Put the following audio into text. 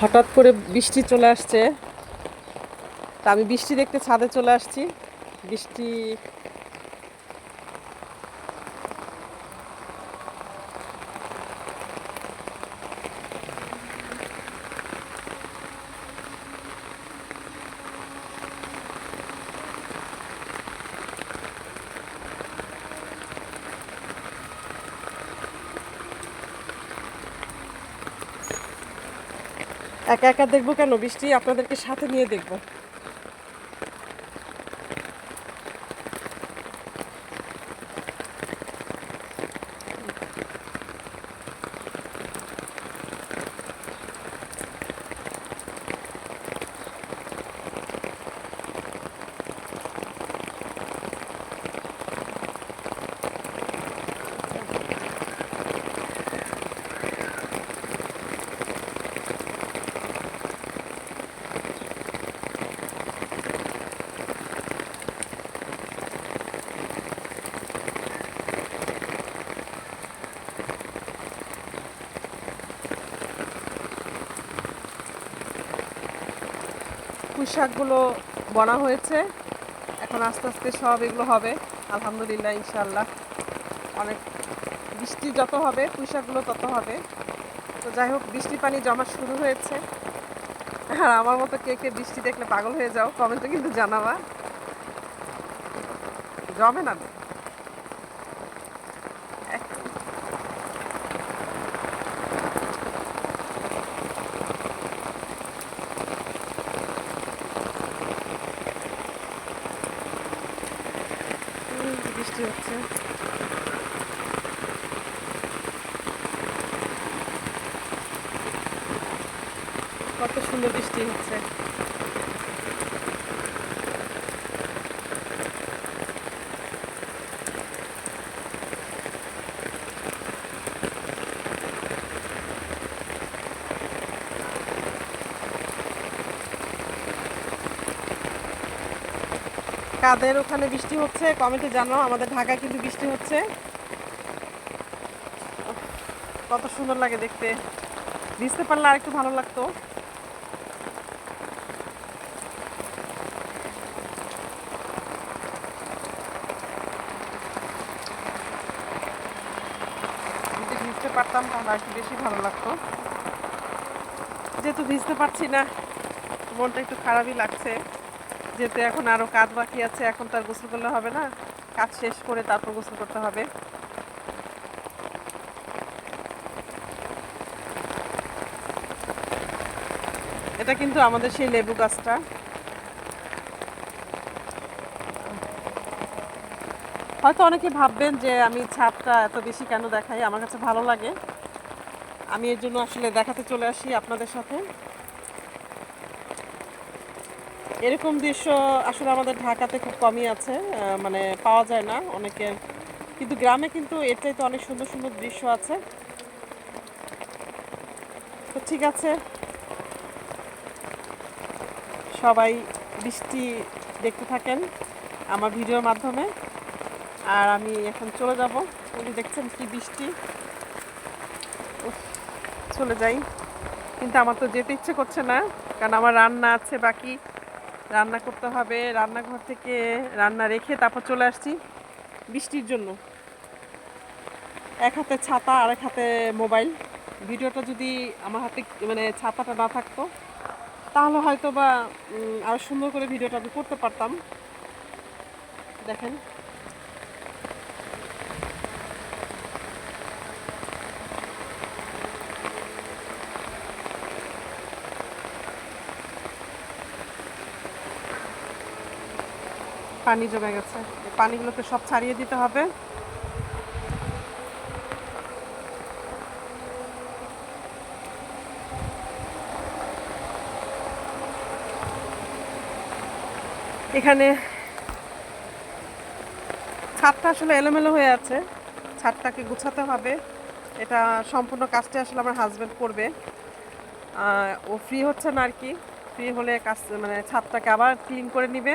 হঠাৎ করে বৃষ্টি চলে আসছে। তা আমি বৃষ্টি দেখতে ছাদে চলে আসছি। বৃষ্টি একা একা দেখব কেন? বৃষ্টি আপনাদেরকে সাথে নিয়ে দেখব। পুঁই শাকগুলো বনা হয়েছে। এখন আস্তে আস্তে সব এগুলো হবে। আলহামদুলিল্লাহ ইনশাল্লাহ অনেক বৃষ্টি যত হবে, পুঁই শাকগুলো তত হবে। তো যাই হোক, বৃষ্টি পানি জমা শুরু হয়েছে। আর আমার মতো কে কে বৃষ্টি দেখলে পাগল হয়ে যাও কমেন্টে কিন্তু জানাবা। জমে না এক- উম, বৃষ্টি হচ্ছে কত সুন্দর বৃষ্টি হচ্ছে কাদের ওখানে বৃষ্টি হচ্ছে? কমেন্টে জানাও, আমাদের ঢাকায় কিন্তু বৃষ্টি হচ্ছে। কত সুন্দর লাগে দেখতে। ভিজতে পারলে আর একটু ভালো লাগতো। যদি ভিজতে পারতাম, তাহলে আর একটু বেশি ভালো লাগতো। যেহেতু ভিজতে পারছি না, মনটা একটু খারাপই লাগছে। যেহেতু এখন আরও কাজ বাকি আছে, এখন তো আর গোসল করলে হবে না। কাজ শেষ করে তারপর গোসল করতে হবে। এটা কিন্তু আমাদের সেই লেবু গাছটা। হয়তো অনেকে ভাববেন যে আমি ছাদটা এত বেশি কেন দেখাই? আমার কাছে ভালো লাগে। আমি এর জন্য আসলে দেখাতে চলে আসি আপনাদের সাথে। এরকম দৃশ্য আসলে আমাদের ঢাকাতে খুব কমই আছে মানে পাওয়া যায় না অনেকের কিন্তু গ্রামে কিন্তু এর চাইতে অনেক সুন্দর সুন্দর দৃশ্য আছে। তো ঠিক আছে। সবাই বৃষ্টি দেখতে থাকেন আমার ভিডিওর মাধ্যমে। আর আমি এখন চলে যাব। উনি দেখছেন কি বৃষ্টি? চলে যাই। কিন্তু আমার তো যেতে ইচ্ছে করছে না, কারণ আমার রান্না আছে বাকি। রান্না করতে হবে, রান্নাঘর থেকে রান্না রেখে তারপর চলে আসছি বৃষ্টির জন্য। এক হাতে ছাতা আর এক হাতে মোবাইল। ভিডিওটা যদি আমার হাতে মানে ছাতাটা না থাকতো, তাহলে হয়তো বা আরও আরও সুন্দর করে ভিডিওটা আমি করতে পারতাম। দেখেন। পানি জমে গেছে। পানিগুলোকে সব ছাড়িয়ে দিতে হবে। এখানে ছাদটা আসলে এলোমেলো হয়ে আছে। ছাদটাকে গুছাতে হবে। এটা সম্পূর্ণ কাজটা আসলে আমার হাজবেন্ড করবে। ও ফ্রি হচ্ছে না আর কি। ফ্রি হলে কাজ মানে ছাদটাকে আবার ক্লিন করে নিবে।